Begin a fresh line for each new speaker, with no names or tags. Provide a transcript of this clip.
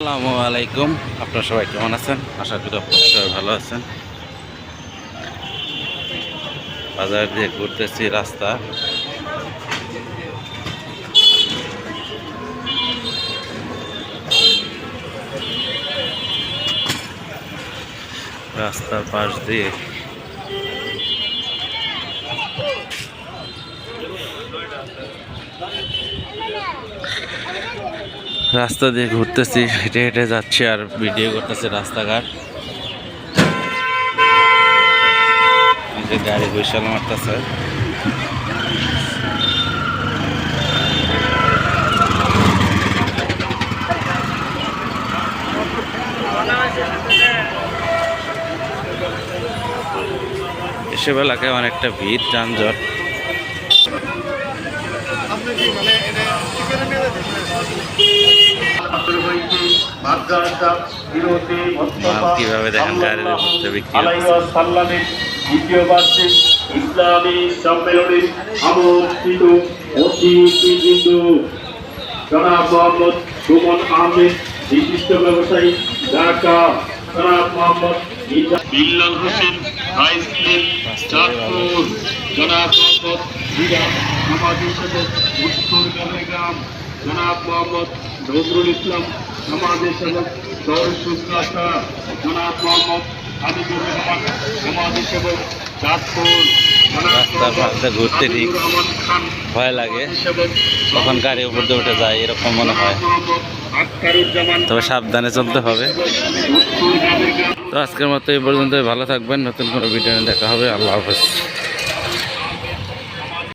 আসসালামু আলাইকুম। আপনারা সবাই কেমন আছেন? আশা করি আপনারা সবাই ভালো আছেন। বাজার দিয়ে ঘুরতেছি, রাস্তা। রাস্তার পাশ দিয়ে রাস্তা দিয়ে ঘুরতেছি, হেঁটে হেঁটে যাচ্ছি আর ভিডিও করতেছি রাস্তাঘাট। গাড়ি বৈশাল মারতেছে। এসব এলাকায় অনেকটা ভিড়, যানজট। কীভাবে দেখেন গাড়ির মধ্যে বিক্রি
দ্বিতীয় বার্ষিক ইসলামী সম্মেলনে আমন্ত্রিত অতিথিবৃন্দ জনাব মোহাম্মদ সুমন আহমেদ বিশিষ্ট ব্যবসায়ী ঢাকা জনাব মোহাম্মদ বিল্লাল হোসেন হাই স্কুল চাঁদপুর জনাব মোহাম্মদ বিরাম উত্তর গ্রাম। জনাব মোহাম্মদ নজরুল ইসলাম সমাজী সেবক দরসুদ্দাসা জনাব মোহাম্মদ হাবিবুর রহমান সমাজী সেবক চাঁদপুর
রাস্তার পাশে ঘুরতে ঠিক ভয় লাগে।
সেবক
তখন গাড়ি উপর দিয়ে উঠে যায় এরকম মনে হয়। তবে সাবধানে চলতে হবে। তো আজকের মতো এই পর্যন্ত ভালো থাকবেন। নতুন কোনো ভিডিও দেখা হবে। আল্লাহ হাফেজ।